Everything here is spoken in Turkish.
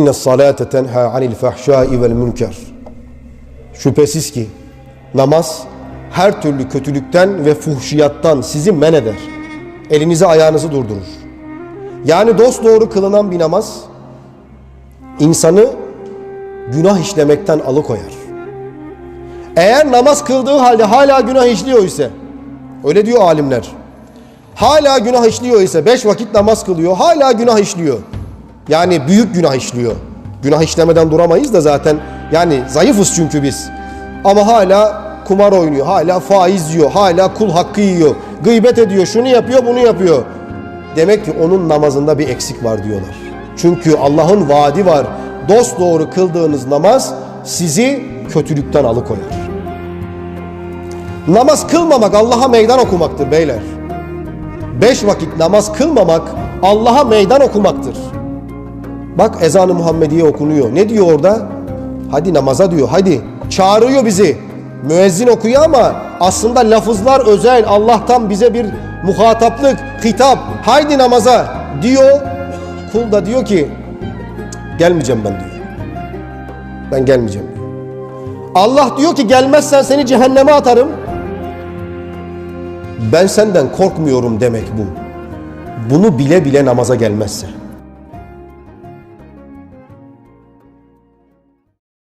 İnne salate tenha anil fahşai vel münker. Şüphesiz ki namaz her türlü kötülükten ve fuhşiyattan sizi men eder. Elinizi ayağınızı durdurur. Yani dosdoğru kılınan bir namaz insanı günah işlemekten alıkoyar. Eğer namaz kıldığı halde hala günah işliyor ise öyle diyor alimler. Hala günah işliyor ise beş vakit namaz kılıyor hala günah işliyor. Yani büyük günah işliyor. Günah işlemeden duramayız da zaten yani zayıfız çünkü biz. Ama hala kumar oynuyor, hala faiz yiyor, hala kul hakkı yiyor, gıybet ediyor, şunu yapıyor, bunu yapıyor. Demek ki onun namazında bir eksik var diyorlar. Çünkü Allah'ın vaadi var. Dost doğru kıldığınız namaz sizi kötülükten alıkoyar. Namaz kılmamak Allah'a meydan okumaktır beyler. Beş vakit namaz kılmamak Allah'a meydan okumaktır. Bak ezanı Muhammediye okunuyor. Ne diyor orada? Hadi namaza diyor. Hadi. Çağırıyor bizi. Müezzin okuyor ama aslında lafızlar özel. Allah'tan bize bir muhataplık, hitap. Haydi namaza diyor. Kul da diyor ki "Cık, gelmeyeceğim ben diyor. Ben gelmeyeceğim diyor. Allah diyor ki gelmezsen seni cehenneme atarım. Ben senden korkmuyorum demek bu. Bunu bile bile namaza gelmezse.